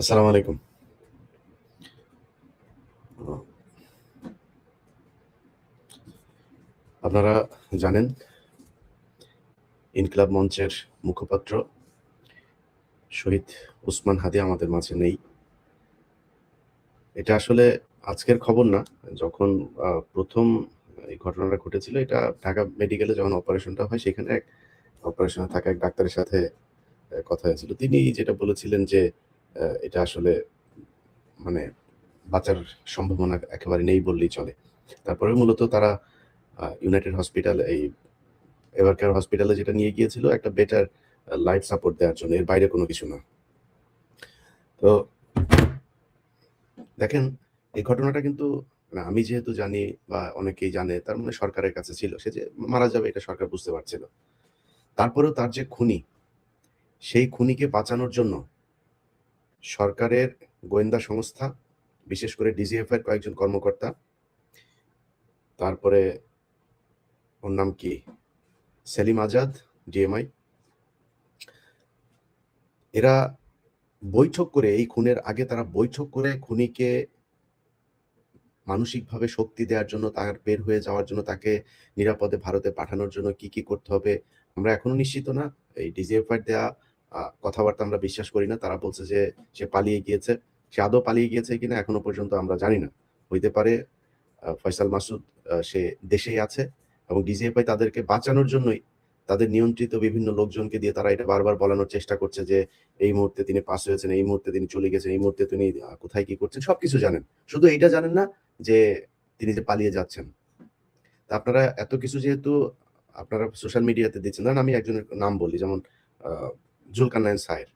আসসালামু আলাইকুম। আপনারা জানেন, ইনকলাব মঞ্চের মুখপাত্র শহীদ উসমান হাদি আমাদের মাঝে নেই। এটা আসলে আজকের খবর না, যখন প্রথম এই ঘটনাটা ঘটেছিল, এটা ঢাকা মেডিকেলে যখন অপারেশনটা হয়, সেখানে এক, অপারেশনে থাকা এক ডাক্তারের সাথে কথা হয়েছিল। তিনি যেটা বলেছিলেন যে এটা আসলে মানে বাঁচার সম্ভাবনা একেবারে নেই বললেই চলে। তারপরে মূলত তারা ইউনাইটেড হসপিটাল এই এভারকেয়ার হসপিটালে যেটা নিয়ে গিয়েছিল একটা বেটার লাইফ সাপোর্ট দেওয়ার জন্য, এর বাইরে কোনো কিছু না। তো দেখেন, এই ঘটনাটা কিন্তু মানে আমি যেহেতু জানি বা অনেকেই জানে, তার মানে সরকারের কাছে ছিল, সে যে মারা যাবে এটা সরকার বুঝতে পারছিল। তারপরেও তার যে খুনি, সেই খুনিকে বাঁচানোর জন্য সরকারের গোয়েন্দা সংস্থা বিশেষ করে ডিজিএফ এর কয়েকজন কর্মকর্তা তারপরে ওর নাম কি? সেলিম আজাদ ডিএমআই। এরা বৈঠক করে এই খুনের আগে তারা বৈঠক করে খুনিকে মানসিকভাবে শক্তি দেওয়ার জন্য তার বের হয়ে যাওয়ার জন্য তাকে নিরাপদে ভারতে পাঠানোর জন্য কি কি করতে হবে আমরা এখনও নিশ্চিত না। এই ডিজিএফআই আহ, কথাবার্তা আমরা বিশ্বাস করি না। তারা বলছে যে সে পালিয়ে গিয়েছে। সে আদৌ পালিয়ে গিয়েছে কিনা এখনও পর্যন্ত আমরা জানি না। হইতে পারে ফয়সাল মাসুদ সে দেশেই আছে এবং ডিজিএফআই তাদেরকে বাঁচানোর জন্যই তাদের নিয়ন্ত্রিত বিভিন্ন লোকজনকে দিয়ে তারা এটা বারবার বলানোর চেষ্টা করছে যে এই মুহূর্তে তিনি পাস হয়েছেন, এই মুহূর্তে তিনি চলে গেছেন, এই মুহূর্তে তিনি কোথায় কি করছেন, সবকিছু জানেন। শুধু এইটা জানেন না যে তিনি যে পালিয়ে যাচ্ছেন। তা আপনারা এত কিছু যেহেতু আপনারা সোশ্যাল মিডিয়াতে দিচ্ছেন, ধরেন আমি একজনের নাম বলি, যেমন জুলকান্নায়ন সাহের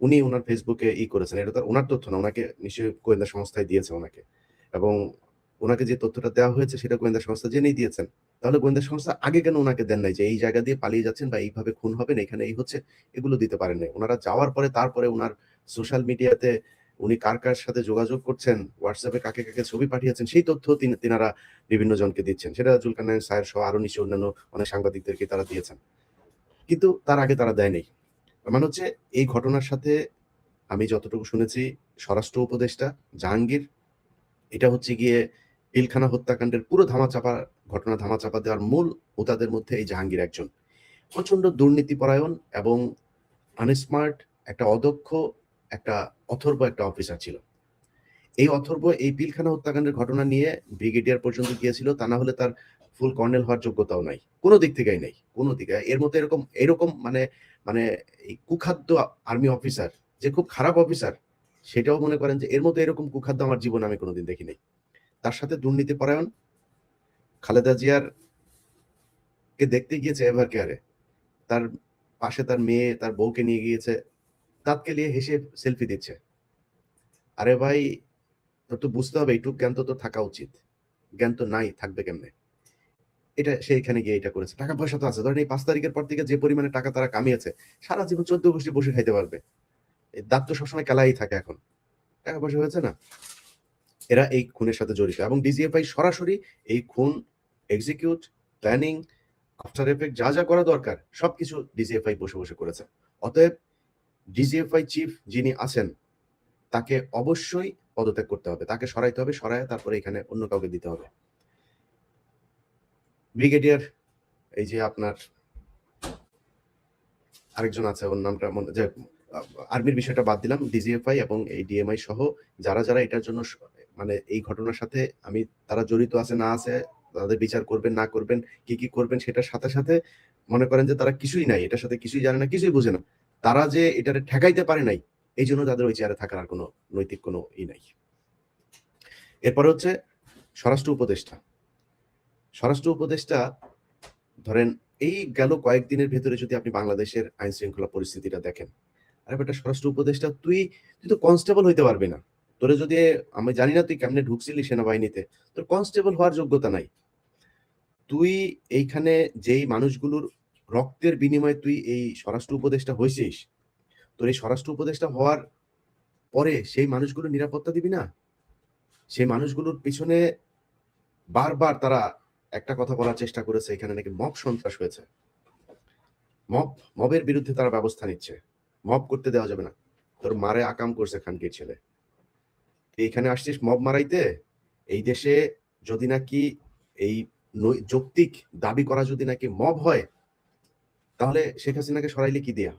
উনি ওনার ফেসবুকে ই করেছেন। এটা তার ওনার তথ্য না, ওনাকে নিশ্চয়ই গোয়েন্দা সংস্থায় দিয়েছে ওনাকে। এবং ওনাকে যে তথ্যটা দেওয়া হয়েছে সেটা গোয়েন্দা সংস্থা জেনেই দিয়েছেন। তাহলে গোয়েন্দা সংস্থা আগে কেন ওনাকে দেন নাই যে এই জায়গা দিয়ে পালিয়ে যাচ্ছেন বা এইভাবে খুন হবেন, এখানে এই হচ্ছে, এগুলো দিতে পারেন নাই। ওনারা যাওয়ার পরে, তারপরে ওনার সোশ্যাল মিডিয়াতে উনি কার কার সাথে যোগাযোগ করছেন হোয়াটসঅ্যাপে কাকে কাকে ছবি পাঠিয়েছেন, সেই তথ্য তিনি- তিনারা বিভিন্ন জনকে দিচ্ছেন। সেটা জুলকানায়ন সাহের সহ আরও নিশ্চয় অন্যান্য অনেক সাংবাদিকদেরকে তারা দিয়েছেন। কিন্তু তার আগে তারা দেয়নি মানে হচ্ছে এই ঘটনার সাথে আমি যতটুকু শুনেছি, স্বরাষ্ট্র উপদেষ্টা জাহাঙ্গীর, এটা হচ্ছে গিয়ে পিলখানা হত্যাকাণ্ডের পুরো ধামাচাপা, ঘটনা ধামাচাপা দেওয়ার মূল হোতাদের মধ্যে এই জাহাঙ্গীর একজন। প্রচণ্ড দুর্নীতিপরায়ণ এবং আনস্মার্ট একটা অদক্ষ, একটা অথর্ব একটা অফিসার ছিল। এই অথর্ব এই পিলখানা হত্যাকাণ্ডের ঘটনা নিয়ে ব্রিগেডিয়ার পর্যন্ত গিয়েছিল, তা না হলে তার ফুল কর্নেল হওয়ার যোগ্যতাও নাই। কোনো দিক থেকেই নাই, কোনো দিকে এর মধ্যে এরকম এরকম মানে মানে এই কুখাদ্য আর্মি অফিসার যে খুব খারাপ অফিসার সেটাও মনে করেন যে এর মতো এরকম কুখাদ্য আমার জীবনে আমি কোনোদিন দেখি নাই তার সাথে দুর্নীতি পরায়ণ, খালেদা জিয়ার কে দেখতে গিয়েছে এভার কেয়ারে। তার পাশে তার মেয়ে, তার বউকে নিয়ে গিয়েছে, দাঁতকে নিয়ে হেসে সেলফি দিচ্ছে। আরে ভাই, তোর তো বুঝতে হবে, এইটুক জ্ঞান তো তোর থাকা উচিত। জ্ঞান তো নাই, থাকবে কেমনে? এটা সে এখানে গিয়ে এটা করেছে। টাকা পয়সা তো আছে। ধরেন এই পাঁচ তারিখের পর থেকে যে পরিমাণে টাকা তারা কামিয়েছে, সারা জীবন চোদ্দ গোষ্ঠী বসে খাইতে পারবে। দাঁত তো সবসময় কেলাই থাকে এখন। টাকা পয়সা হয়েছে না? এরা এই খুনের সাথে জড়িত। এবং ডিজিএফআই সরাসরি এই খুন এক্সিকিউট প্ল্যানিং আফটার এফেক্ট যা যা করা দরকার, সবকিছু ডিজিএফআই বসে বসে করেছে। অতএব ডিজিএফআই চিফ যিনি আছেন, তাকে অবশ্যই পদত্যাগ করতে হবে। তাকে সরাইতে হবে সরায় তারপরে এখানে অন্য কাউকে দিতে হবে। ব্রিগেডিয়ার, এই যে আপনার আরেকজন আছে, ওর নামটা মনে, যে, আর্মির বিষয়টা বাদ দিলাম, ডিজিএফআই এবং এই ডিএমআই সহ যারা যারা এটার জন্য মানে এই ঘটনার সাথে আমি, তারা জড়িত আছে, না আছে, তাদের বিচার করবেন, না করবেন, কি কি করবেন সেটার সাথে সাথে মনে করেন যে তারা কিছুই নাই, এটার সাথে কিছুই জানে না, কিছুই বুঝে না। তারা যে এটারে ঠেকাইতে পারে নাই, এই জন্য তাদের ওই চেয়ারে থাকার আর কোনো নৈতিক কোনো ই নাই। এরপরে হচ্ছে স্বরাষ্ট্র উপদেষ্টা। স্বরাষ্ট্র উপদেষ্টা, ধরেন এই গেল কয়েকদিনের ভেতরে যদি আপনি বাংলাদেশের আইন শৃঙ্খলা পরিস্থিতিটা দেখেন, আরে বেটা স্বরাষ্ট্র উপদেষ্টা, তুই তুই তো কনস্টেবল হইতে পারবি না। তোরে যদি, আমি জানি না তুই কেমনে ঢুকছিলি সেনাবাহিনীতে, তোর কনস্টেবল হওয়ার যোগ্যতা নাই। তুই এইখানে যেই মানুষগুলোর রক্তের বিনিময়ে তুই এই স্বরাষ্ট্র উপদেষ্টা হয়েছিস তোর এই স্বরাষ্ট্র উপদেষ্টা হওয়ার পরে সেই মানুষগুলো নিরাপত্তা দিবি না? সেই মানুষগুলোর পিছনে বারবার তারা একটা কথা বলার চেষ্টা করেছে, এখানে নাকি মব সন্ত্রাস হয়েছে। মব, মবের বিরুদ্ধে তারা ব্যবস্থা নিচ্ছে। মব করতে দেওয়া যাবে না। তোর মারে আকাম করছে খানকির ছেলে। তুই এখানে আসছিস মব মারাইতে? এই দেশে যদি নাকি এই যৌক্তিক দাবি করা যদি নাকি মব হয়, তাহলে শেখ হাসিনাকে সরাইলে কি দিয়া?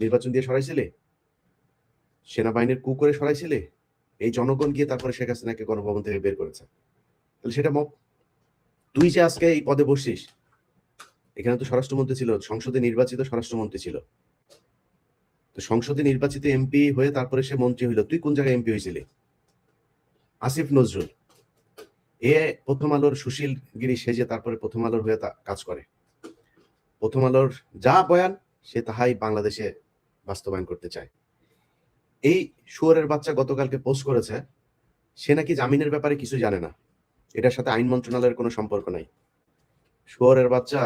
নির্বাচন দিয়ে সরাইছিলে? সেনাবাহিনীর কু করে সরাইছিলে? এই জনগণ গিয়ে তারপরে শেখ হাসিনাকে গণভবন থেকে বের করেছে। তাহলে সেটা মব তুই যে আজকে এই পদে বসিস এখানে তো স্বরাষ্ট্রমন্ত্রী ছিল, সংসদে নির্বাচিত স্বরাষ্ট্রমন্ত্রী ছিল। তো সংসদে নির্বাচিত এমপি হয়ে তারপরে সে মন্ত্রী হইল। তুই কোন জায়গায় এমপি হয়েছিলি আসিফ নজরুল। এ প্রথম আলোর সুশীল গিরি সেজে তারপরে প্রথম আলোর হয়ে কাজ করে। প্রথম আলোর যা বয়ান, সে তাহাই বাংলাদেশে বাস্তবায়ন করতে চায়। এই শুয়ারের বাচ্চা গতকালকে পোস্ট করেছে, সে নাকি জামিনের ব্যাপারে কিছু জানে না। এটার সাথে আইন মন্ত্রণালয়ের কোনো সম্পর্ক নাই। শুয়ারের বাচ্চা,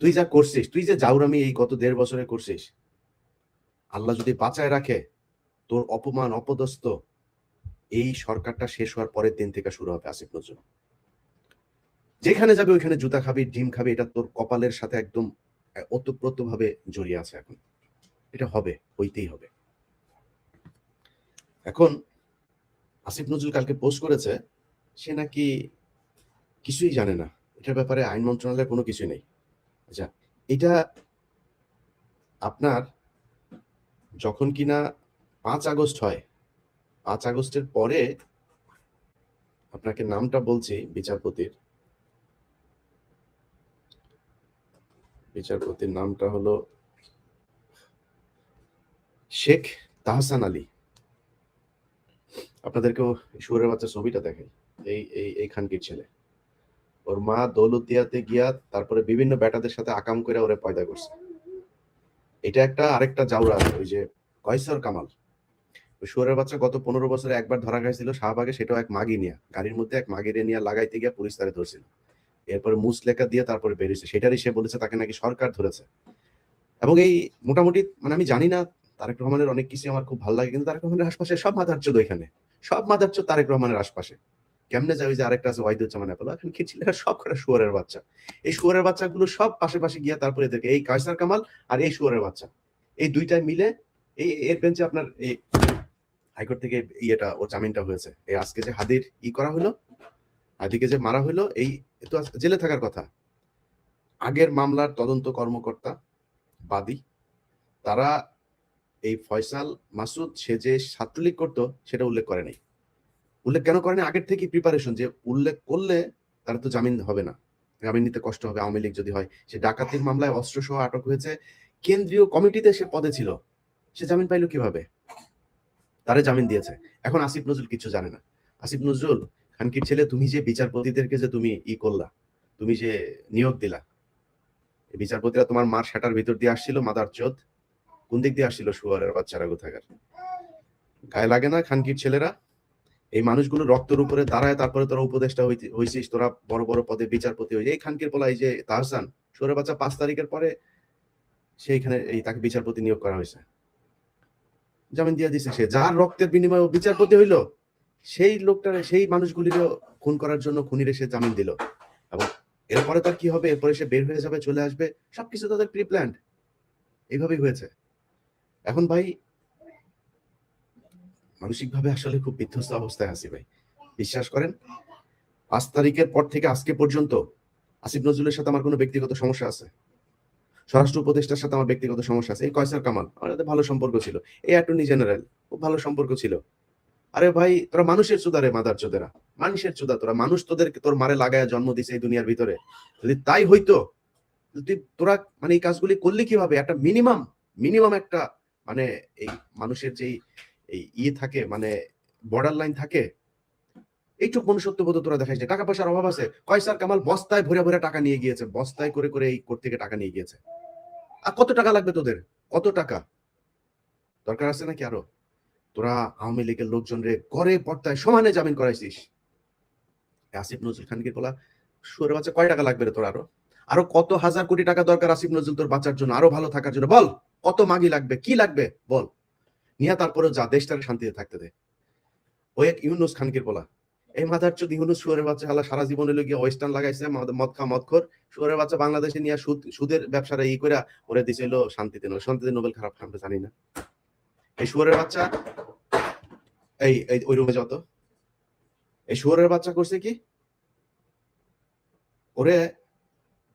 তুই যা করছিস, তুই যে জাউরামি এই গত দেড় বছরে করছিস, আল্লাহ যদি বাঁচায় রাখে, তোর অপমান, অপদস্থ, এই সরকারটা শেষ হওয়ার পরের দিন থেকে শুরু হবে আসিফ নজরুল। যেখানে যাবে ওইখানে জুতা খাবি, ডিম খাবি, এটা তোর কপালের সাথে একদম ওতপ্রোত ভাবে জড়িয়ে আছে এখন। এটা হবে, হইতেই হবে। এখন আসিফ নজরুল কালকে পোস্ট করেছে সে নাকি কিছুই জানে না। এটার ব্যাপারে আইন মন্ত্রণালয়ের কোনো কিছুই নেই। আচ্ছা এটা আপনার যখন কিনা পাঁচ আগস্ট হয়, পাঁচ আগস্টের পরে আপনাকে নামটা বলছি বিচারপতির। বিচারপতির নামটা হলো শেখ তাহসান আলী। আপনাদেরকেও সুরের বাচ্চা ছবিটা দেখাই। এই এই এই খানকির ছেলে। ওর মা দৌলতিয়াতে গিয়া তারপরে বিভিন্ন ব্যাটাদের সাথে আকাম করে ওরে পয়দা করছে। এটা একটা আরেকটা জাউরা ওই যে কয়সর কামাল। শুয়ারের বাচ্চা গত পনেরো বছরে একবার ধরা গেছিল শাহবাগে, সেটাও এক মাগি নিয়ে। গাড়ির মধ্যে এক মাগিরে নিয়ে লাগাইতে গিয়ে পুলিশ তারে ধরছিল। এরপরে মুসলেখা দিয়ে তারপরে বেরিয়েছে। সেটারই সে বলেছে, তাকে নাকি সরকার ধরেছে। এবং এই মোটামুটি মানে আমি জানি না, তারেক রহমানের অনেক কিছু আমার খুব ভালো লাগে, কিন্তু তারেক রহমানের আশপাশে সব মাথার চোদ এখানে সব মাথার চোদ তারেক রহমানের আশপাশে। কেমনে যাবে যে আরেকটা আছে, ওয়াইদুজ্জামান অ্যাপেল এখন কি ছিল সব কটা শুয়ারের বাচ্চা। এই শুয়ারের বাচ্চাগুলো সব পাশে পাশে গিয়ে তারপরে এদেরকে, এই কায়সার কামাল আর এই শুয়ারের বাচ্চা। এই দুইটাই মিলে এই, এর বেঞ্চে আপনার এই হাইকোর্ট থেকে ইয়েটা, ও জামিনটা হয়েছে। এই আজকে যে হাদির ই করা হলো, হাদিকে যে মারা হলো, এই তো জেলে থাকার কথা। আগের মামলার তদন্ত কর্মকর্তা বাদী, তারা এই ফয়সাল মাসুদ, সে যে ছাত্রলীগ করতো, সেটা উল্লেখ করে নাই। উল্লেখ কেন করে না আগের থেকে প্রিপারেশন যে উল্লেখ করলে তারা তো জামিন হবে না। জামিন নিতে কষ্ট হবে, আওয়ামী লীগ যদি হয়। সে ডাকাতির মামলায় অস্ত্র সহ আটক হয়েছে। কেন্দ্রীয় কমিটিতে সে পদে ছিল। সে জামিন পাইলো কীভাবে? তারে জামিন দিয়েছে। এখন আসিফ নজরুল কিছু জানে না। আসিফ নজরুল, খানকির ছেলে, তুমি যে বিচারপতিদেরকে যে তুমি ই করলা, তুমি যে নিয়োগ দিলা বিচারপতিরা তোমার মার সেটার ভিতর দিয়ে আসছিল, মাদার চোদ। কোন দিক দিয়ে আসছিল শুয়ারের বাচ্চারা কোথাকার গায়ে লাগে না খানকির ছেলেরা? এই মানুষগুলো রক্তের উপরে দাঁড়ায়, তারপরে তোরা উপদেষ্টা হয়েছিস তোরা বড় বড় পদে বিচারপতি হয়েছে এই খানকির পোলা এই যে তাহসান, শুয়ারের বাচ্চা পাঁচ তারিখের পরে সেইখানে এই তাকে বিচারপতি নিয়োগ করা হয়েছে। জামিন দিয়ে দিছে সে। যার রক্তের বিনিময়ে বিচারপতি হইল, সেই লোকটার, সেই মানুষগুলিরও খুন করার জন্য খুনিরে সে জামিন দিল। এবং এরপরে তার কি হবে? এরপরে সে বের হয়ে যাবে, চলে আসবে। সবকিছু তাদের প্রি প্ল্যান্ড এইভাবেই হয়েছে। এখন ভাই মানসিকভাবে আসলে খুব বিধ্বস্ত অবস্থায় আছি ভাই। বিশ্বাস করেন, পাঁচ তারিখের পর থেকে আজকে পর্যন্ত আসিফ নজরুলের সাথে আমার কোনো ব্যক্তিগত সমস্যা আছে। স্বরাষ্ট্র উপদেষ্টার সাথে আমার ব্যক্তিগত সমস্যা আছে। এই কয়সার কামাল, আমার সাথে ভালো সম্পর্ক ছিল। এই অ্যাটর্নি জেনারেল, খুব ভালো সম্পর্ক ছিল। আরে ভাই, তোরা মানুষের চোদা রে মাদার চোদেরা। মানুষের চোদা তোরা। মানুষ তোদেরকে তোর মারে লাগায় জন্ম দিছে এই দুনিয়ার ভিতরে। যদি তাই হইতো তুই তোরা মানে এই কাজগুলি করলি কীভাবে? একটা মিনিমাম মিনিমাম একটা মানে এই মানুষের যেই এই ইয়ে থাকে মানে বর্ডার লাইন থাকে, এইটুক মনুষ্যত্ব বোধ তোরা দেখাইছে। টাকা পয়সার অভাব আছে। কয়সার কামাল? বস্তায় ভরে ভরে টাকা নিয়ে গিয়েছে। বস্তায় করে করে এই কোর্ট থেকে টাকা নিয়ে গিয়েছে। আর কত টাকা লাগবে তোদের? কত টাকা? দরকার আছে নাকি আরও? তোরা আওয়ামী লীগের লোকজন রে করে পর্দায় সমানে জামিন করাইছিস। আসিফ নজরুল খানকে বলা সুরের বাচ্চা, কয় টাকা লাগবে রে তোর আরও? আরও কত হাজার কোটি টাকা দরকার আসিফ নজরুল তোর বাচ্চার জন্য? আরও ভালো থাকার জন্য? বল, কত মাগি লাগবে? কি লাগবে? বল। নিয়ে তারপরে যা দেশটাকে শান্তিতে থাকতে দে ওই এক ইউনুস খানকে বলা, এই মাথার চোদ ইউনুস সুরের বাচ্চা হালা সারা জীবনে গিয়ে ওয়েস্টার্ন লাগাইছে, মদ খা, মদ খোর। সুরের বাচ্চা বাংলাদেশে নিয়ে সুদ সুদের ব্যবসাটা ই করে ওরে দিছিল শান্তিতে নোবেল শান্তিতে নোবেল খারাপ আমরা জানি না। এই শুয়ারের বাচ্চা, এই এই ওই রুমে যত। এই শুয়ারের বাচ্চা করছে কি? ওরে,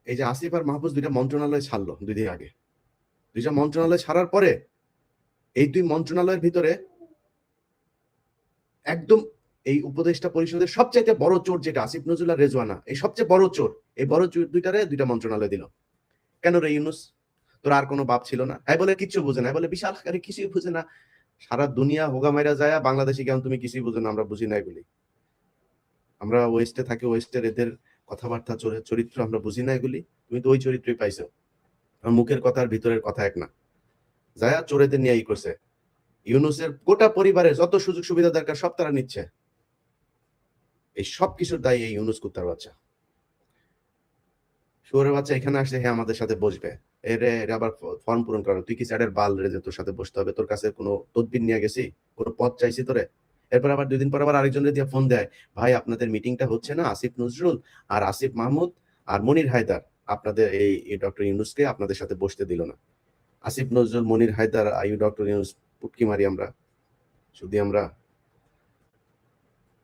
এই যে আসিফ আর মাহফুজ দুইটা মন্ত্রণালয় ছাড়লো দুই দিন আগে। দুইটা মন্ত্রণালয় ছাড়ার পরে এই দুই মন্ত্রণালয়ের ভিতরে একদম এই উপদেষ্টা পরিষদের সবচাইতে বড় চোর যেটা, আসিফ নজরুল আর রেজওয়ানা, এই সবচেয়ে বড় চোর, এই বড় চোর দুইটারে দুইটা মন্ত্রণালয় দিল। কেন রে ইউনুস? তোর আর কোনো বাপ ছিল না? হ্যাঁ বলে কিচ্ছু বুঝে না। বলে, বিশাল আকারে কিছুই বুঝে না। সারা দুনিয়া হোগা মাইরা যায়, বাংলাদেশে কেন তুমি কিছুই বুঝো না? আমরা বুঝি না এগুলি আমরা ওয়েস্টে থাকি ওয়েস্টের এদের কথাবার্তা চরিত্র আমরা বুঝি না এগুলি তুমি তো ওই চরিত্রই পাইছো। মুখের কথা আর ভিতরের কথা এক না। যায়া চোরেদের নিয়ে ই করছে। ইউনুসের গোটা পরিবারের যত সুযোগ সুবিধা দরকার সব তারা নিচ্ছে। এই সব কিছুর দায়ী এই ইউনুস কুত্তার বাচ্চা। শুয়ারের বাচ্চা এখানে আসলে হ্যাঁ আমাদের সাথে বসবে। এরে আবার ফর্ম পূরণ তুই কি স্যারের বাল রে তোর সাথে বসতে হবে? তোর কাছে কোনো তদবির নিয়ে গেছি? কোনো পদ চাইছি তোরে? এরপর আবার দুই দিন পর আবার আরেকজনের দিয়ে ফোন দেয়। ভাই, আপনাদের মিটিংটা হচ্ছে না? আসিফ নজরুল আর আসিফ মাহমুদ আর মনির হায়দার। আপনাদের এই ডক্টর ইউনুসকে আপনাদের সাথে বসতে দিল না। আসিফ নজরুল, মনির হায়দার আইউ ডক্টর ইউনুস, পুটকি মারি আমরা। শুধু আমরা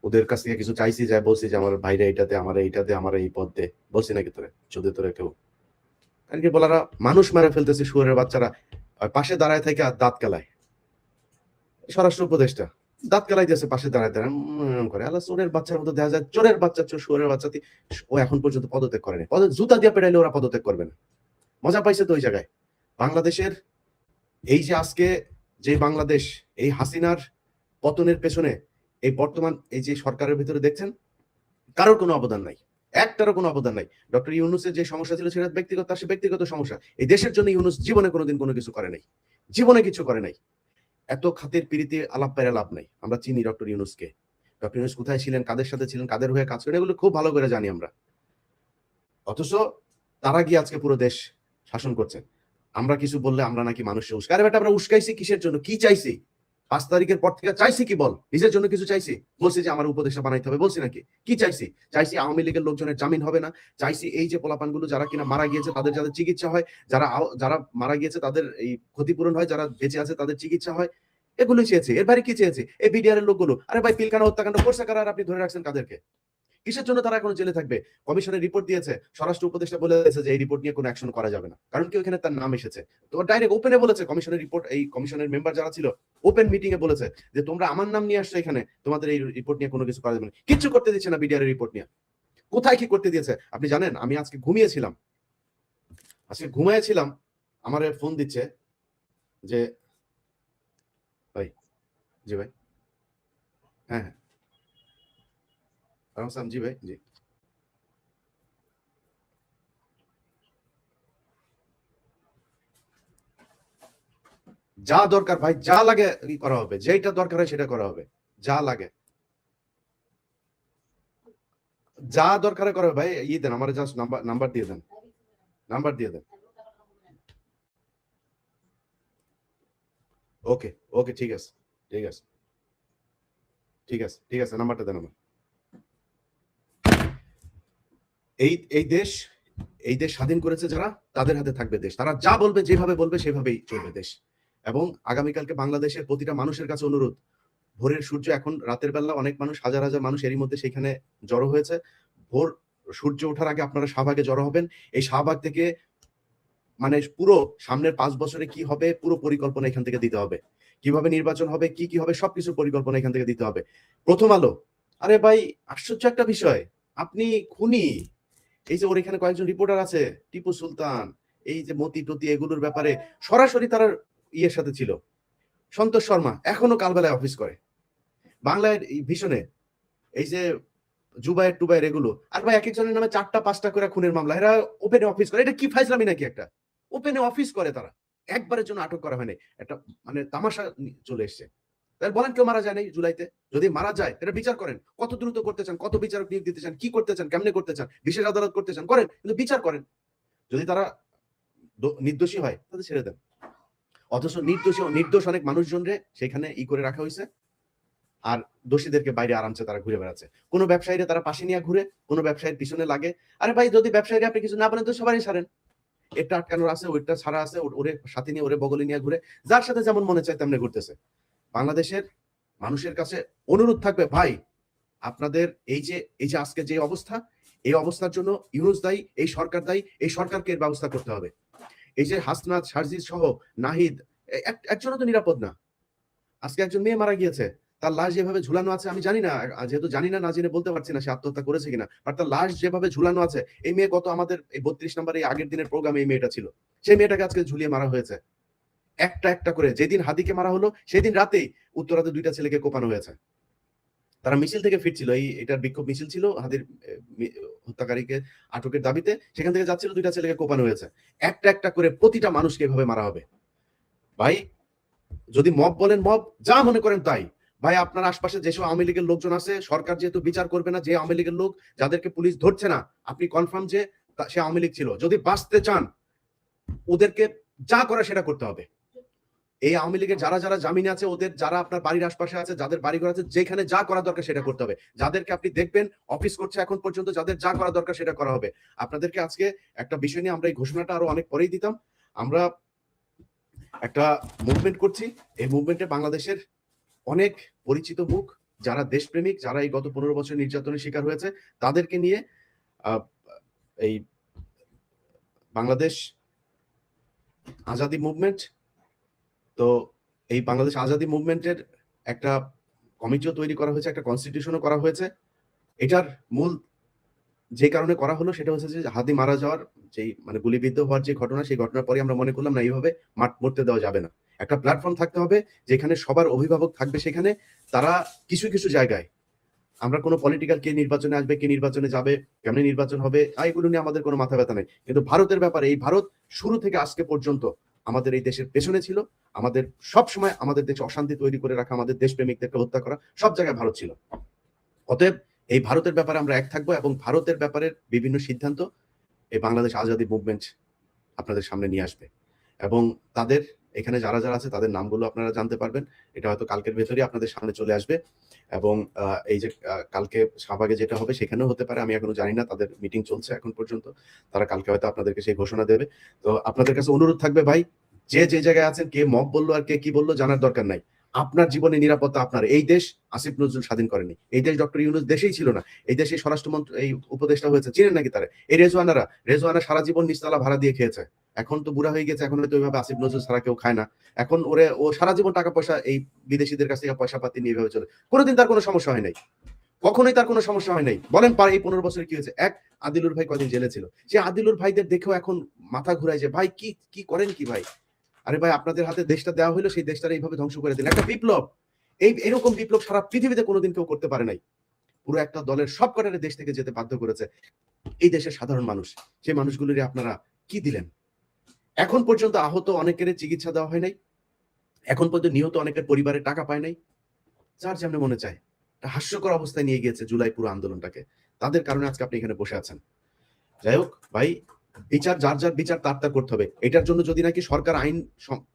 ওদের কাছ থেকে কিছু চাইছি যায় বলছি যে আমার ভাইরা এইটাতে আমার এইটাতে, আমার এই পদ দে বলছি নাকি তোরে? যদি তোরে কেউ কারণ কি বলারা, মানুষ মেরে ফেলতেছে শুয়ারের বাচ্চারা পাশে দাঁড়ায় থেকে আর দাঁত কেলায়। স্বরাষ্ট্র উপদেষ্টা, দাঁত কেলাইতেছে, পাশে দাঁড়ায় দাঁড়ায় করে। আল্লাহ চোরের বাচ্চার মতো দেখা যায়, চোরের বাচ্চা চোর শুয়ারের বাচ্চা তি- ও এখন পর্যন্ত পদত্যাগ করেনি। জুতা দিয়ে পেটাইলে ওরা পদত্যাগ করবে না। মজা পাইছে তো ওই জায়গায়। বাংলাদেশের এই যে আজকে যে বাংলাদেশ, এই হাসিনার পতনের পেছনে এই বর্তমান এই যে সরকারের ভিতরে দেখছেন, কারোর কোনো অবদান নাই। একটারও কোনো অবদান নাই। ডক্টর ইউনুসের যে সমস্যা ছিল সেটা ব্যক্তিগত, তার সে ব্যক্তিগত সমস্যা। এই দেশের জন্য ইউনুস জীবনে কোনোদিন কোনো কিছু করে নাই। জীবনে কিছু করে নাই। এত খাতের পিড়িতে আলাপ পেরে লাভ নাই। আমরা চিনি ডক্টর ইউনুসকে। ডক্টর ইউনুস কোথায় ছিলেন, কাদের সাথে ছিলেন, কাদের হয়ে কাজ করেন, এগুলো খুব ভালো করে জানি আমরা। অথচ তারা গিয়ে আজকে পুরো দেশ শাসন করছে আমরা কিছু বললে আমরা নাকি মানুষের উস্কা আরে বেটা, আমরা উস্কাইছি কিসের জন্য? কি চাইছি? পাঁচ তারিখের পর থেকে চাইছি কি বল? নিজের জন্য কিছু চাইছি? বলছি যে, আমার উপদেশটা বানাইতে হবে। বলছি নাকি? কি চাইছি? চাইছি আওয়ামী লীগের লোকজনের জামিন হবে না। চাইছি এই যে পোলাপানগুলো যারা কিনা মারা গিয়েছে, তাদের যাদের চিকিৎসা হয়, যারা যারা মারা গিয়েছে, তাদের এই ক্ষতিপূরণ হয়, যারা বেঁচে আছে, তাদের চিকিৎসা হয়। এগুলো চেয়েছে। এর বাইরে কি চেয়েছে? এই বিডিআর এর লোকগুলো। আরে ভাই পিলকানা হত্যাকাণ্ড করছে কারা? আপনি ধরে রাখছেন কাদেরকে? কিসের জন্য তারা এখন জেলে থাকবে? কমিশনের রিপোর্ট দিয়েছে, স্বরাষ্ট্র উপদেষ্টা বলে দিয়েছে যে এই রিপোর্ট নিয়ে কোনো অ্যাকশন করা যাবে না। কারণ কি ওখানে তার নাম এসেছে? তো ডাইরেক্ট ওপেনে বলেছে, কমিশনের রিপোর্ট এই কমিশনের মেম্বার যারা ছিল ওপেন মিটিং এ বলেছে যে তোমরা আমার নাম নিয়ে আসছো এখানে, তোমাদের এই রিপোর্ট নিয়ে কোনো কিছু করা যাবে না। কিচ্ছু করতে দিচ্ছে না বিডিআর রিপোর্ট নিয়ে। কোথায় কি করতে দিয়েছে? আপনি জানেন, আমি আজকে ঘুমিয়েছিলাম। আজকে ঘুমিয়েছিলাম, আমার ফোন দিচ্ছে যে, ভাই, জি ভাই। হ্যাঁ হ্যাঁ। আরাম সালাম, জি ভাই জি যা দরকার ভাই যা লাগে করা হবে যেটা দরকার হয় সেটা করা হবে যা লাগে। যা দরকার করা হবে ভাই ই দেন আমার জাস্ট নাম্বার নাম্বার দিয়ে দেন নাম্বার দিয়ে দেন। ওকে ওকে ঠিক আছে ঠিক আছে ঠিক আছে ঠিক আছে নাম্বারটা দেন আমার। এই এই দেশ এই দেশ স্বাধীন করেছে যারা, তাদের হাতে থাকবে দেশ। তারা যা বলবে, যেভাবে বলবে, সেভাবেই চলবে দেশ। এবং আগামীকালকে বাংলাদেশের প্রতিটা মানুষের কাছে অনুরোধ। ভোরের সূর্য এখন রাতের বেলা, অনেক মানুষ, হাজার হাজার মানুষ এরই মধ্যে সেখানে জড়ো হয়েছে। ভোর সূর্য ওঠার আগে আপনারা শাহবাগে জড়ো হবেন। এই শাহবাগ থেকে মানে পুরো সামনের পাঁচ বছরে কি হবে, পুরো পরিকল্পনা এখান থেকে দিতে হবে। কীভাবে নির্বাচন হবে, কি কি হবে সবকিছু পরিকল্পনা এখান থেকে দিতে হবে। প্রথম আলো। আরে ভাই, আশ্চর্য একটা বিষয়। আপনি খুনি। এই যে ওর এখানে কয়েকজন রিপোর্টার আছে, টিপু সুলতান, এই যে মতি টতি, এগুলোর ব্যাপারে সরাসরি তারা ইয়ের সাথে ছিল। সন্তোষ শর্মা এখনও কালবেলায় অফিস করে। বাংলায় ভীষণে। এই যে জুবাইয়ের টুবাইয়ের এগুলো। আর ভাই এক একজনের নামে চারটা, পাঁচটা করে খুনের মামলা। এরা ওপেনে অফিস করে। এটা কি ফাইজলামি নাকি একটা? ওপেনে অফিস করে তারা। একবারের জন্য আটক করা হয়নি। একটা মানে তামাশা চলে এসছে। তাহলে বলেন কেউ মারা যায় নাই জুলাইতে? যদি মারা যায় এটা বিচার করেন। কত দ্রুত করতে চান, কত বিচারক নিয়োগ দিতে চান, কি করতে চান, কেমনে করতে চান, বিশেষ আদালত করতে চান, করেন, কিন্তু বিচার করেন। যদি তারা নির্দোষী হয় তাদের ছেড়ে দেন। অথচ নির্দোষী নির্দোষ অনেক মানুষজনরে সেখানে ই করে রাখা হয়েছে আর দোষীদেরকে বাইরে আরামসে তারা ঘুরে বেড়াচ্ছে। কোনো ব্যবসায়ীরা তারা পাশে নিয়ে ঘুরে, কোনো ব্যবসায়ীর পিছনে লাগে। আরে ভাই, যদি ব্যবসায়ীরা আপনি কিছু না বলেন, তো সবারই সারেন। এটা আটকানোর আছে, ওইটা ছাড়া আছে ওরে সাথে নিয়ে, ওরে বগলে নিয়ে ঘুরে। যার সাথে যেমন মনে চায়, তেমনি ঘুরতেছে। বাংলাদেশের মানুষের কাছে অনুরোধ থাকবে, ভাই, আপনাদের এই যে এই যে আজকে যে অবস্থা, এই অবস্থার জন্য ইউনুস দায়ী, এই সরকার দায়ী, এই সরকারকে এর ব্যবস্থা করতে হবে। এই যে হাসনাত সারজিৎ সহ নাহিদ একজনও তো নিরাপদ না। আজকে একজন মেয়ে মারা গিয়েছে, তার লাশ যেভাবে ঝুলানো আছে, আমি জানি না, যেহেতু জানি না না জেনে বলতে পারছি না সে আত্মহত্যা করেছে কিনা আর তার লাশ যেভাবে ঝুলানো আছে, এই মেয়ে কত আমাদের এই বত্রিশ নম্বর এই আগের দিনের প্রোগ্রামে এই মেয়েটা ছিল। সেই মেয়েটাকে আজকে ঝুলিয়ে মারা হয়েছে। একটা একটা করে, যেদিন হাদিকে মারা হলো, সেদিন রাতেই উত্তরাতে দুইটা ছেলেকে কোপানো হয়েছে। তারা মিছিল থেকে ফিরছিল, এই, এটার বিক্ষোভ মিছিল ছিল, হাদির হত্যাকারীকে আটকের দাবিতে, সেখান থেকে যাচ্ছিল দুইটা ছেলেকে কোপানো হয়েছে। একটা একটা করে প্রতিটা মানুষকে এভাবে মারা হবে। ভাই, যদি মব বলেন মব, যা মনে করেন তাই। ভাই, আপনার আশপাশে যেসব আওয়ামী লীগের লোকজন আছে, সরকার যেহেতু বিচার করবে না, যে আওয়ামী লীগের লোক, যাদেরকে পুলিশ ধরছে না, আপনি কনফার্ম যে সে আওয়ামী লীগ ছিল। যদি বাঁচতে চান, ওদেরকে যা করা সেটা করতে হবে। এই আওয়ামী লীগের যারা যারা জামিনে আছে, ওদের যারা আপনার বাড়ির আশপাশে আছে, যাদের বাড়ি ঘর আছে, যেখানে যা করা দরকার সেটা করতে হবে। যাদেরকে আপনি দেখবেন অফিস করছে এখন পর্যন্ত, যাদের যা করা দরকার সেটা করা হবে। আপনাদেরকে আজকে একটা বিষয় নিয়ে আমরা এই ঘোষণাটা আরও অনেক পরেই দিতাম। আমরা একটা মুভমেন্ট করছি। এই মুভমেন্টে বাংলাদেশের অনেক পরিচিত মুখ, যারা দেশপ্রেমিক, যারা এই গত পনেরো বছর নির্যাতনের শিকার হয়েছে, তাদেরকে নিয়ে এই বাংলাদেশ আজাদি মুভমেন্ট তো এই বাংলাদেশ আজাদি মুভমেন্টের একটা কমিটিও তৈরি করা হয়েছে, একটা কনস্টিটিউশনও করা হয়েছে। এটার মূল যে কারণে করা হলো সেটা হচ্ছে যে হাদি মারা যাওয়ার যেই মানে গুলিবিদ্ধ হওয়ার যে ঘটনা, সেই ঘটনার পরে আমরা মনে করলাম না, এইভাবে মাঠ মরতে দেওয়া যাবে না। একটা প্ল্যাটফর্ম থাকতে হবে যেখানে সবার অভিভাবক থাকবে সেখানে, তারা কিছু কিছু জায়গায়। আমরা কোনো পলিটিক্যাল কে নির্বাচনে আসবে, কে নির্বাচনে যাবে, কেমনি নির্বাচন হবে এগুলো নিয়ে আমাদের কোনো মাথা ব্যথা নেই। কিন্তু ভারতের ব্যাপারে, এই ভারত শুরু থেকে আজকে পর্যন্ত আমাদের এই দেশের পেছনে ছিল, আমাদের সব সময় আমাদের দেশে অশান্তি তৈরি করে রাখা, আমাদের দেশপ্রেমিকদেরকে হত্যা করা, সব জায়গায় ভারত ছিল। অতএব এই ভারতের ব্যাপারে আমরা এক থাকব এবং ভারতের ব্যাপারে বিভিন্ন সিদ্ধান্ত এই বাংলাদেশ আজাদি মুভমেন্ট আপনাদের সামনে নিয়ে আসবে। এবং তাদের, এখানে যারা যারা আছে, তাদের নামগুলো আপনারা জানতে পারবেন। এটা হয়তো কালকের ভেতরেই আপনাদের সামনে চলে আসবে। এবং এই যে কালকে শাহবাগে যেটা হবে সেখানেও হতে পারে, আমি এখনও জানি না, তাদের মিটিং চলছে এখন পর্যন্ত। তারা কালকে হয়তো আপনাদেরকে সেই ঘোষণা দেবে। তো আপনাদের কাছে অনুরোধ থাকবে, ভাই যে যে জায়গায় আছেন, কে মব বলল আর কে কি বলল জানার দরকার নাই। আপনার জীবনে নিরাপত্তা আপনার। এই দেশ আসিফ নজরুল স্বাধীন করেনি। এই দেশ ডক্টর ইউনুস দেশেই ছিল না। এই দেশে স্বরাষ্ট্রমন্ত্রী এই উপদেষ্টা হয়েছে। চিনেন নাকি তারা? এই রেজওয়ানারা, রেজওয়ানা সারা জীবন নিচতলা ভাড়া দিয়ে খেয়েছে। এখন তো বুড়া হয়ে গেছে, এখন হয়তো ওইভাবে আসিফ নজরুল ছাড়া কেউ খায় না। এখন ওরে, ও সারা জীবন টাকা পয়সা এই বিদেশিদের কাছ থেকে পয়সা পাতি নিয়ে এভাবে চলে। কোনোদিন তার কোনো সমস্যা হয় নাই। কখনোই তার কোনো সমস্যা হয় নাই। বলেন পার এই পনেরো বছরে কি হয়েছে? এক, আদিলুর ভাই কদিন জেলে ছিল। সে আদিলুর ভাইদের দেখেও এখন মাথা ঘুরায় যে, ভাই, কি কি করেন কি ভাই? আরে ভাই, আপনাদের হাতে দেশটা দেওয়া হলো সেই দেশটা এইভাবে ধ্বংস করে দিলেন। একটা বিপ্লব। এই, এরকম বিপ্লব সারা পৃথিবীতে কোনোদিন কেউ করতে পারে নাই। পুরো একটা দলের সব কটারে দেশ থেকে যেতে বাধ্য করেছে। এই দেশের সাধারণ মানুষ, সেই মানুষগুলোরে আপনারা কি দিলেন? এখন পর্যন্ত আহত অনেকের চিকিৎসা দেওয়া হয় নাই। এখন পর্যন্ত নিহত অনেকের পরিবারে টাকা পায় নাই। যার যেমন মনে চায়। একটা হাস্যকর অবস্থায় নিয়ে গিয়েছে জুলাই পুরো আন্দোলনটাকে। তাদের কারণে আজকে আপনি এখানে বসে আছেন। যাই হোক, ভাই বিচার, যার যার বিচার তার তার করতে হবে। এটার জন্য যদি নাকি সরকার আইন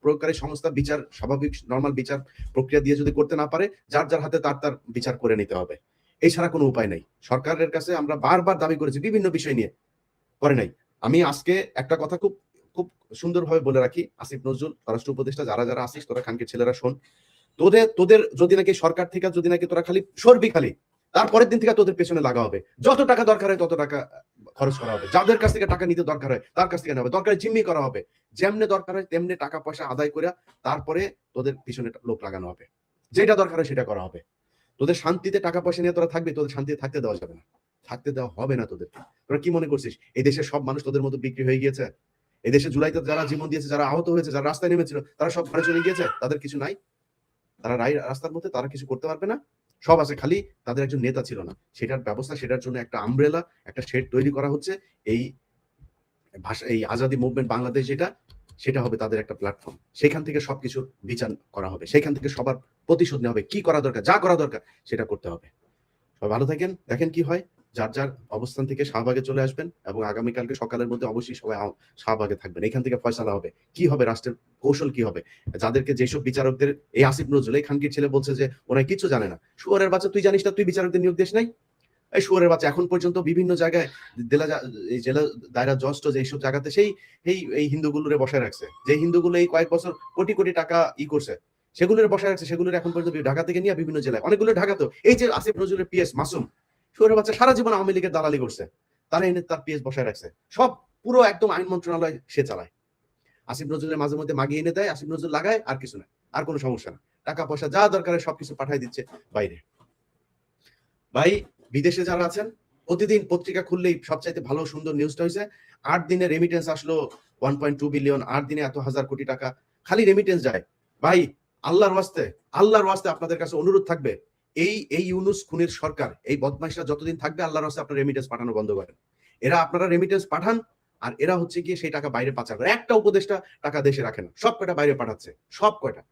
প্রয়োগকারী সংস্থা বিচার, স্বাভাবিক নর্মাল বিচার প্রক্রিয়া দিয়ে যদি করতে না পারে, যার যার হাতে তার তার বিচার করে নিতে হবে। এছাড়া কোনো উপায় নেই। সরকারের কাছে আমরা বারবার দাবি করেছি, বিভিন্ন বিষয় নিয়ে। করে নাই। আমি আজকে একটা কথা খুব খুব সুন্দরভাবে বলে রাখি, আসিফ নজরুল, স্বরাষ্ট্র উপদেষ্টা, যারা যারা আসিস, তোরা খানকে ছেলেরা শোন। তোদের তোদের যদি নাকি সরকার থেকে, যদি নাকি তোরা খালি সরবি খালি, তারপরের দিন থেকে তোদের পেছনে লাগা হবে। যত টাকা দরকার হয় তত টাকা খরচ করা হবে। যাদের কাছ থেকে টাকা নিতে দরকার হয়, তার কাছ থেকে নেওয়া হবে। দরকার জিম্মি করা হবে। যেমনে দরকার হয়, তেমনি টাকা পয়সা আদায় করে তারপরে তোদের পিছনে লোক লাগানো হবে। যেটা দরকার হয়, সেটা করা হবে। তোদের শান্তিতে টাকা পয়সা নিয়ে তোরা থাকবি, তোদের শান্তিতে থাকতে দেওয়া যাবে না। থাকতে দেওয়া হবে না তোদের তোরা কি মনে করছিস? এই দেশের সব মানুষ তোদের মতো বিক্রি হয়ে গিয়েছে? এই দেশে জুলাইতে যারা জীবন দিয়েছে, যারা আহত হয়েছে, যারা রাস্তায় নেমেছিল, তারা সব ঘরে চলে গিয়েছে? তাদের কিছু নাই? তারা রাস্তার মধ্যে তারা কিছু করতে পারবে না? সব আছে, খালি তাদের একজন নেতা ছিল না। সেটার ব্যবস্থা, সেটার জন্য একটা আমব্রেলা একটা শেড তৈরি করা হচ্ছে। এই ভাষা, এই আজাদি মুভমেন্ট বাংলাদেশ যেটা, সেটা হবে তাদের একটা প্ল্যাটফর্ম সেখান থেকে সবকিছু বিচার করা হবে। সেখান থেকে সবার প্রতিশোধ নেওয়া হবে। কি করা দরকার, যা করা দরকার, সেটা করতে হবে। সবাই ভালো থাকেন, দেখেন কি হয়। যার যার অবস্থান থেকে শাহবাগে চলে আসবেন এবং আগামীকালকে সকালের মধ্যে অবশ্যই সবাই শাহবাগে থাকবেন। এখান থেকে ফয়সালা হবে। কি হবে রাষ্ট্রের কৌশল কি হবে? যাদেরকে যেসব বিচারকদের এই আসিফ নজরুল, এই খানকির ছেলে বলছে যে, ওরা কিছু জানে না। শুয়ারের বাচ্চা, তুই জানিস না, তুই বিচারকদের নিয়োগ দিস নাই? এই শুয়ারের বাচ্চা এখন পর্যন্ত বিভিন্ন জায়গায় জেলা জেলা দায়রা জজ টজ এইসব জায়গাতে সেই এই এই হিন্দুগুলোরে বসায় রাখছে। যে হিন্দুগুলো এই কয়েক বছর কোটি কোটি টাকা ই করছে, সেগুলোর বসায় রাখছে, সেগুলোর এখন পর্যন্ত ঢাকা থেকে নিয়ে বিভিন্ন জেলায়। অনেকগুলো ঢাকাতেও এই যে আসিফ নজরুলের পিএস মাসুম শুয়ারের বাচ্চা সারা জীবন আওয়ামী লীগের দালালি করছে। তারা এনে তার পিএস বসায় রাখছে। সব পুরো একদম আইন মন্ত্রণালয় সে চালায়। আসিফ নজরুলের মাঝে মধ্যে মাগিয়ে এনে দেয়, আসিফ নজরুল লাগায়, আর কিছু না। আর কোনো সমস্যা না। টাকা পয়সা যা দরকার সবকিছু পাঠাই দিচ্ছে বাইরে। ভাই, বিদেশে যারা আছেন, প্রতিদিন পত্রিকা খুললেই সবচাইতে ভালো সুন্দর নিউজটা হয়েছে আট দিনে রেমিটেন্স আসলো ওয়ান পয়েন্ট টু বিলিয়ন আট দিনে এত হাজার কোটি টাকা। খালি রেমিটেন্স যায়। ভাই, আল্লাহর ওয়াস্তে আল্লাহর ওয়াস্তে আপনাদের কাছে অনুরোধ থাকবে এই এই ইউনুস খুনের সরকার, এই বদমাইশরা যতদিন থাকবে আল্লাহর ওয়াস্তে আপনার রেমিটেন্স পাঠানো বন্ধ করেন। এরা আপনারা রেমিটেন্স পাঠান, আর এরা হচ্ছে গিয়ে সেই টাকা বাইরে পাচার করে। একটা উপদেশটা টাকা দেশে রাখে না, সব কয়টা বাইরে পাঠাচ্ছে? সব কয়টা?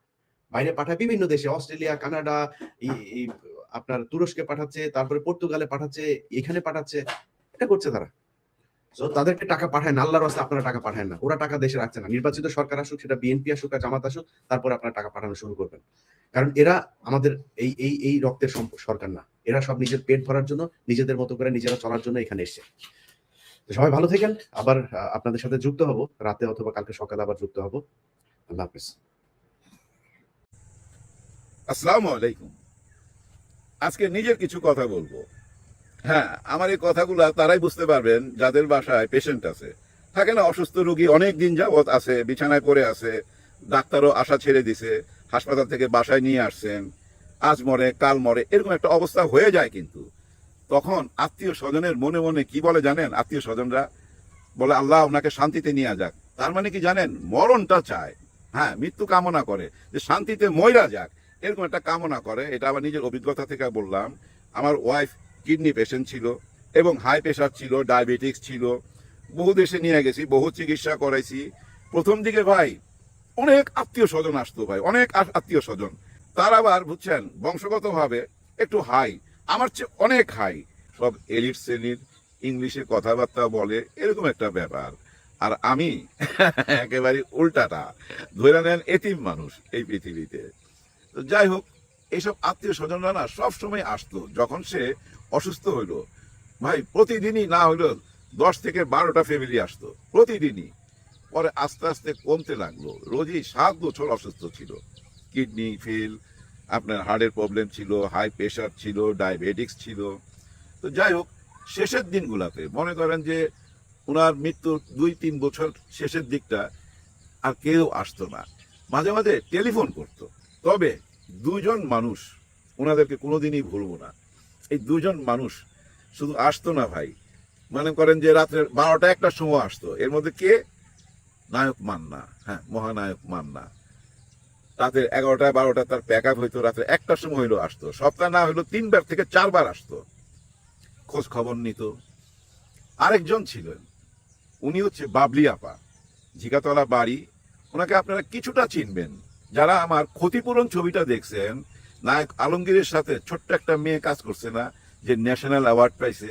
বাইরে পাঠায় বিভিন্ন দেশে, অস্ট্রেলিয়া, কানাডা আপনার তুরস্কে পাঠাচ্ছে, তারপরে পর্তুগালে পাঠাচ্ছে, এখানে পাঠাচ্ছে, এটা করছে তারা। তাদেরকে টাকা পাঠায় না, আল্লাহর রাস্তায় আপনারা টাকা পাঠায় না। ওরা টাকা দেশে রাখছে না। নির্বাচিত সরকার আসুক, সেটা বিএনপি আসুক জামাত আসুক, তারপর আপনারা টাকা পাঠানো শুরু করবেন। কারণ এরা আমাদের এই এই এই রক্তের সরকার না। এরা সব নিজের পেট ভরার জন্য, নিজেদের মতো করে নিজেরা চলার জন্য এখানে এসছে। সবাই ভালো থাকেন। আবার আপনাদের সাথে যুক্ত হব। রাতে অথবা কালকে সকালে আবার যুক্ত হব। আল্লাহ হাফিজ। আসসালামু আলাইকুম। আজকে নিজের কিছু কথা বলব। হ্যাঁ আমার এই কথাগুলো তারাই বুঝতে পারবেন যাদের বাসায় পেশেন্ট আছে। থাকে না, অসুস্থ রোগী অনেক দিন যাবৎ আছে, বিছানায় পড়ে আছে, ডাক্তারও আশা ছেড়ে দিছে, হাসপাতাল থেকে বাসায় নিয়ে আসছেন, আজ মরে, কাল মরে, এরকম একটা অবস্থা হয়ে যায় কিন্তু। তখন আত্মীয় স্বজনের মনে মনে কি বলে জানেন আত্মীয় স্বজনরা? বলে, আল্লাহ ওনাকে শান্তিতে নিয়ে যাক। তার মানে কি জানেন? মরণটা চায়। হ্যাঁ মৃত্যু কামনা করে যে শান্তিতে ময়রা যাক। এরকম একটা কামনা করে, এটা আমার নিজের অভিজ্ঞতা থেকে বললাম। আমার ওয়াইফ কিডনি পেশেন্ট ছিল এবং হাই প্রেশার ছিল ডায়াবেটিক্স ছিল। বহু দেশে নিয়ে গেছি, বহু চিকিৎসা করাইছি। প্রথম দিকে ভাই, অনেক আত্মীয় স্বজন আসতো ভাই, অনেক আত্মীয় স্বজন। তার আবার, বুঝছেন, বংশগতভাবে একটু হাই আমার চেয়ে অনেক হাই সব এলিট শ্রেণির ইংলিশে কথাবার্তা বলে, এরকম একটা ব্যাপার। আর আমি একেবারে উল্টাটা। ধরে নেন এতিম মানুষ এই পৃথিবীতে। তো যাই হোক এইসব আত্মীয় স্বজনরা না সবসময় আসতো, যখন সে অসুস্থ হইল। ভাই, প্রতিদিনই না হইল দশ থেকে বারোটা ফ্যামিলি আসতো, প্রতিদিনই। পরে আস্তে আস্তে কমতে লাগল। রোজই সাত বছর অসুস্থ ছিল। কিডনি ফেল, আপনার হার্টের প্রবলেম ছিল হাই প্রেশার ছিল ডায়াবেটিক্স ছিল। তো যাই হোক, শেষের দিনগুলাতে মনে করেন যে ওনার মৃত্যুর দুই তিন বছর শেষের দিকটা আর কেউ আসতো না। মাঝে মাঝে টেলিফোন করতো। তবে দুজন মানুষ, ওনাদেরকে কোনোদিনই ভুলবো না। এই দুজন মানুষ শুধু আসতো না ভাই। মনে করেন যে রাত্রে বারোটা একটা সময় আসতো। এর মধ্যে কে? নায়ক মান্না। হ্যাঁ মহানায়ক মান্না। রাতের এগারোটা বারোটা তার প্যাক আপ হইতো, রাত্রে একটার সময় হইল আসতো। সপ্তাহ না হইল তিনবার থেকে চারবার আসতো। খোঁজ খবর নিত। আরেকজন ছিলেন। উনি হচ্ছে বাবলি আপা। ঝিকাতলা বাড়ি। ওনাকে আপনারা কিছুটা চিনবেন। যারা আমার ক্ষতিপূরণ ছবিটা দেখছেন, নায়ক আলমগীরের সাথে ছোট্ট একটা মেয়ে কাজ করছে না, যে ন্যাশনাল অ্যাওয়ার্ড পাইছে,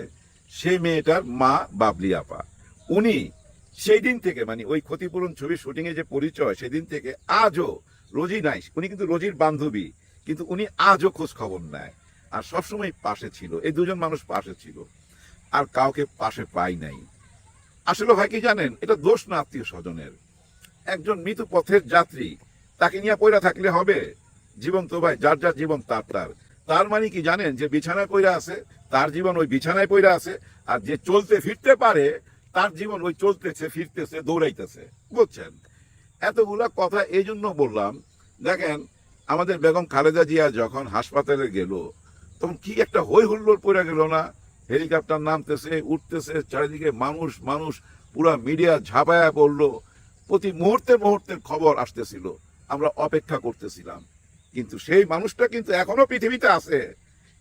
সেই মেয়েটার মা বাবলি আপা। উনি সেই দিন থেকে মানে ওই ক্ষতিপূরণ ছবির শুটিং এ যে পরিচয়, সেদিন থেকে আজও রোজি নাই। উনি কিন্তু রোজির বান্ধবী, কিন্তু উনি আজও খোঁজ খবর নেয়। আর সবসময় পাশে ছিল, এই দুজন মানুষ পাশে ছিল। আর কাউকে পাশে পাই নাই। আসলে ভাই কি জানেন, এটা দোষ না আত্মীয় স্বজনের। একজন মৃত পথের যাত্রী তাকে নিয়ে পয়রা থাকলে হবে। জীবন তো ভাই, যার যার জীবন তার তার। তার মানে কি জানেন? যে বিছানায় পয়রা আছে, তার জীবন ওই বিছানায় পয়রা আছে, আর যে চলতে ফিরতে পারে, তার জীবন ওই চলতেছে, ফিরতেছে, দৌড়াইতেছে। বুঝছেন? এতগুলা কথা এই জন্য বললাম। দেখেন, আমাদের বেগম খালেদা জিয়া যখন হাসপাতালে গেল, তখন কি একটা হই হুল্লোড় পড়ে গেল না? হেলিকপ্টার নামতেছে, উঠতেছে, চারিদিকে মানুষ মানুষ, পুরা মিডিয়া ঝাঁপায়া পড়ল। প্রতি মুহূর্তে মুহূর্তের খবর আসতেছিল। আমরা অপেক্ষা করতেছিলাম। কিন্তু সেই মানুষটা কিন্তু এখনও পৃথিবীতে আছে।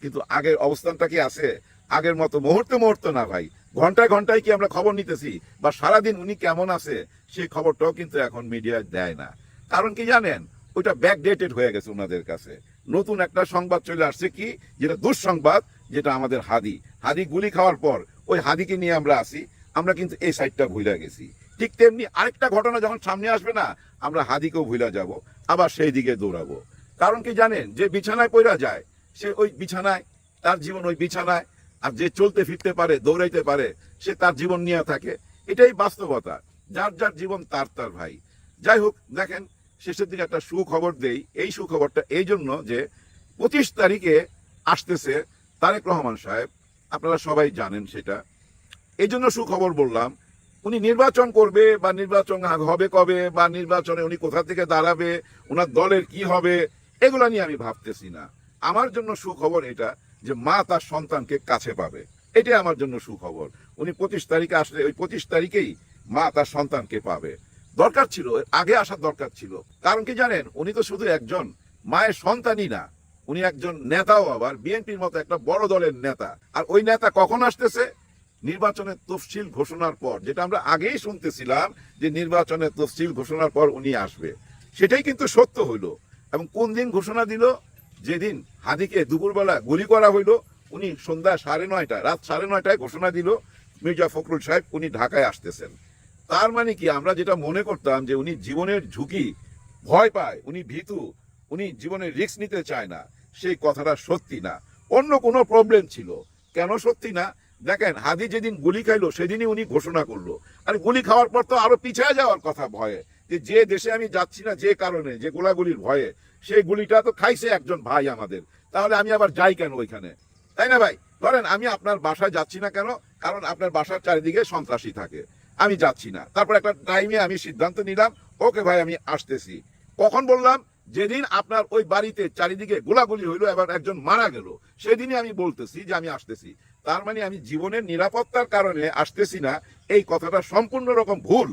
কিন্তু আগের অবস্থানটা কি আছে? আগের মতো মুহূর্তে মুহূর্তে না ভাই। ঘন্টায় ঘন্টায় কি আমরা খবর নিতেছি? বা সারাদিন উনি কেমন আছে? সেই খবরটাও কিন্তু এখন মিডিয়ায় দেয় না। কারণ কি জানেন? ওইটা ব্যাকডেটেড হয়ে গেছে ওনাদের কাছে। নতুন একটা সংবাদ চলে আসছে কি? যেটা দুঃসংবাদ, যেটা আমাদের হাদি। হাদি গুলি খাওয়ার পর ওই হাদিকে নিয়ে আমরা আসি। আমরা কিন্তু এই সাইডটা ভুলে গেছি। ঠিক তেমনি আরেকটা ঘটনা যখন সামনে আসবে না আমরা হাদিকেও ভুলে যাব, আবার সেই দিকে দৌড়াবো। কারণ কি জানেন, যে বিছানায় পড়া যায়, সে ওই বিছানায়, তার জীবন ওই বিছানায়, আর যে চলতে ফিরতে পারে, দৌড়াইতে পারে, সে তার জীবন নিয়ে থাকে। এটাই বাস্তবতা। যার যার জীবন, তার তার ভাই। যাই হোক, দেখেন, শেষের দিকে একটা সুখবর দেই। এই সুখবরটা এই জন্য যে পঁচিশ তারিখে আসতেছে তারেক রহমান সাহেব। আপনারা সবাই জানেন সেটা। এই জন্য সুখবর বললাম উনি নির্বাচন করবে বা নির্বাচন হবে কবে বা নির্বাচনে উনি কোথা থেকে দাঁড়াবে, ওনার দলের কি হবে, এগুলো নিয়ে আমি ভাবতেছি না। আমার জন্য সুখবর এটা যে মা তার সন্তানকে কাছে পাবে। এটাই আমার জন্য সুখবর। উনি পঁচিশ তারিখে আসলে, ওই পঁচিশ তারিখেই মা তার সন্তানকে পাবে। দরকার ছিল, আগে আসার দরকার ছিল। কারণ কি জানেন, উনি তো শুধু একজন মায়ের সন্তানই না, উনি একজন নেতাও আবার, বিএনপির মতো একটা বড় দলের নেতা। আর ওই নেতা কখন আসতেছে? নির্বাচনের তফসিল ঘোষণার পর, যেটা আমরা আগেই শুনতেছিলাম যে নির্বাচনের তফসিল ঘোষণার পর উনি আসবে। সেটাই কিন্তু সত্য হইল। এবং কোন দিন ঘোষণা দিল? যেদিন হাদিকে দুপুরবেলা গুলি করা হইল, উনি সন্ধ্যা সাড়ে নয়টা, রাত সাড়ে নয়টায় ঘোষণা দিল, মির্জা ফখরুল সাহেব উনি ঢাকায় আসতেছেন। তার মানে কি? আমরা যেটা মনে করতাম যে উনি জীবনের ঝুঁকি ভয় পায়, উনি ভীতু, উনি জীবনের রিস্ক নিতে চায় না, সেই কথাটা সত্যি না। অন্য কোনো প্রবলেম ছিল। কেন সত্যি না? দেখেন হাদি যেদিন গুলি খাইলো, সেদিনই উনি ঘোষণা করল। আর গুলি খাওয়ার পর তো আরও পিছিয়ে যাওয়ার কথা ভয়ে, যে যে দেশে আমি যাচ্ছি না, যে কারণে, যে গোলাগুলির ভয়ে, সেই গুলিটা তো খাইছে একজন ভাই আমাদের। তাহলে আমি আবার যাই কেন ওইখানে? তাই না ভাই? ধরেন আমি আপনার বাসায় যাচ্ছি না কেন? কারণ আপনার বাসার চারিদিকে সন্ত্রাসী থাকে। আমি যাচ্ছি না। তারপর একটা টাইমে আমি সিদ্ধান্ত নিলাম, ওকে ভাই আমি আসতেছি। কখন বললাম? যেদিন আপনার ওই বাড়িতে চারিদিকে গোলাগুলি হইল, এবার একজন মারা গেল। সেদিনই আমি বলতেছি যে আমি আসতেছি। তার মানে আমি জীবনের নিরাপত্তার কারণে আসতেছি না, এই কথাটা সম্পূর্ণ রকম ভুল।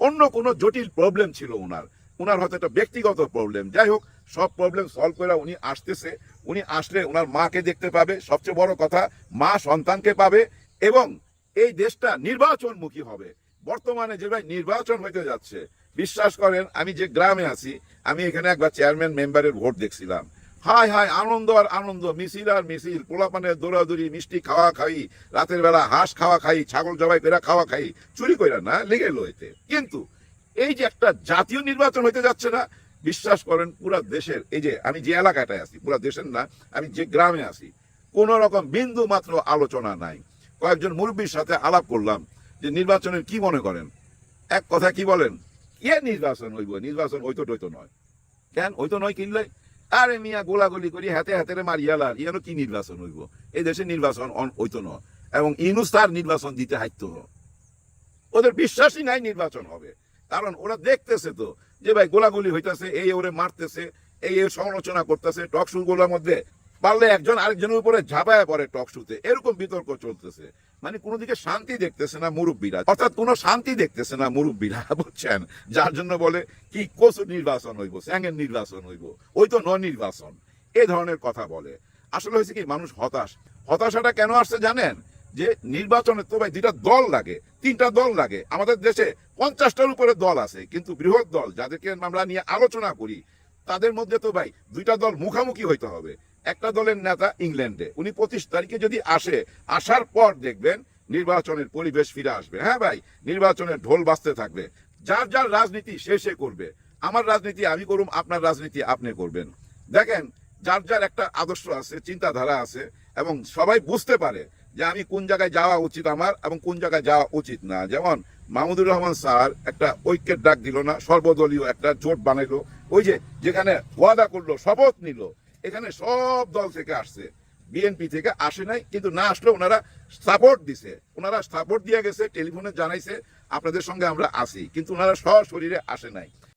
অন্য কোনো জটিল প্রবলেম ছিল ওনার ওনার হয়তো একটা ব্যক্তিগত প্রবলেম যাই হোক, সব প্রবলেম সলভ করে উনি আসতেছে। উনি আসলে ওনার মাকে দেখতে পাবে, সবচেয়ে বড় কথা, মা সন্তানকে পাবে এবং এই দেশটা নির্বাচনমুখী হবে। বর্তমানে যে ভাই নির্বাচন হইতে যাচ্ছে, বিশ্বাস করেন, আমি যে গ্রামে আছি, আমি এখানে একবার চেয়ারম্যান মেম্বারের ভোট দেখছিলাম। হাই হাই, আনন্দ আর আনন্দ। মিছিল আর মিছিল। পোলাপানের দৌড়াদৌড়ি, মিষ্টি খাওয়া খাই, রাতের বেলা হাঁস খাওয়া খাই, ছাগল জবাই করে খাওয়া খাই। চুরি কইরা না লেগে লইতে কিন্তু এই যে একটা জাতীয় নির্বাচন হইতে যাচ্ছে না, বিশ্বাস করেন, পুরা দেশের, এই যে আমি যে এলাকাটায় আছি, পুরা দেশের না, আমি যে গ্রামে আছি, কোন রকম বিন্দু মাত্র আলোচনা নাই। কয়েকজন মুরব্বীর সাথে আলাপ করলাম যে নির্বাচনের কি মনে করেন? এক কথা কি বলেন? কে নির্বাচন হইব? নির্বাচন হইতো টইতো নয়। কেন? হইতো নয় কিনলে? আরে মিয়া, গোলাগুলি করি, হাতে হাতে মারিয়ালার ইয়ানো কি নির্বাচন হইব? এই দেশে নির্বাচন হইতো না। এবং ইনুস তার নির্বাচন দিতে হাইতো ওদের বিশ্বাসই নাই নির্বাচন হবে। কারণ ওরা দেখতেছে তো যে ভাই গোলাগুলি হইতাছে, এই ওরে মারতেছে, এই এই সমালোচনা করতেছে, টক শু গুলোর মধ্যে। পারলে একজন আরেকজনের উপরে ঝাঁপায় পড়ে টক শুতে। এরকম বিতর্ক চলতেছে। মানে কোনো দিকে শান্তি দেখতেছে না মুরব্বীরা। অর্থাৎ কোনো শান্তি দেখতেছে না মুরব্বীরা, বুঝছেন? যার জন্য বলে কি কচু নির্বাচন হইব স্যাঙ্গের নির্বাচন হইব, ওই তো ন নির্বাচন এই ধরনের কথা বলে। আসলে হয়েছে কি, মানুষ হতাশ। হতাশাটা কেন আসছে জানেন? যে নির্বাচনে তো ভাই দুইটা দল লাগে, তিনটা দল লাগে। আমাদের দেশে পঞ্চাশটার উপরে দল আছে, কিন্তু বৃহৎ দল, যাদেরকে আমরা নিয়ে আলোচনা করি, তাদের মধ্যে তো ভাই দুইটা দল মুখামুখি হইতে হবে। একটা দলের নেতা ইংল্যান্ডে। উনি পঁচিশ তারিখে যদি আসে, আসার পর দেখবেন নির্বাচনের পরিবেশ ফিরে আসবে। হ্যাঁ ভাই, নির্বাচনের ঢোল বাজতে থাকবে। যার যার রাজনীতি সে সে করবে। আমার রাজনীতি আমি করুম, আপনার রাজনীতি আপনি করবেন। দেখেন, যার যার একটা আদর্শ আছে, চিন্তাধারা আছে, এবং সবাই বুঝতে পারে যে আমি কোন জায়গায় যাওয়া উচিত আমার এবং কোন জায়গায় যাওয়া উচিত না। যেমন মাহমুদুর রহমান স্যার একটা ঐক্যের ডাক দিল না, সর্বদলীয় একটা জোট বানাইলো। ওই যে যেখানে ওয়াদা করল, শপথ নিল এখানে সব দল থেকে আসছে। বিএনপি থেকে আসে নাই, কিন্তু না আসলে ওনারা সাপোর্ট দিছে। ওনারা সাপোর্ট দিয়ে গেছে টেলিফোনে জানাইছে, আপনাদের সঙ্গে আমরা আসি কিন্তু ওনারা সশরীরে আসে নাই।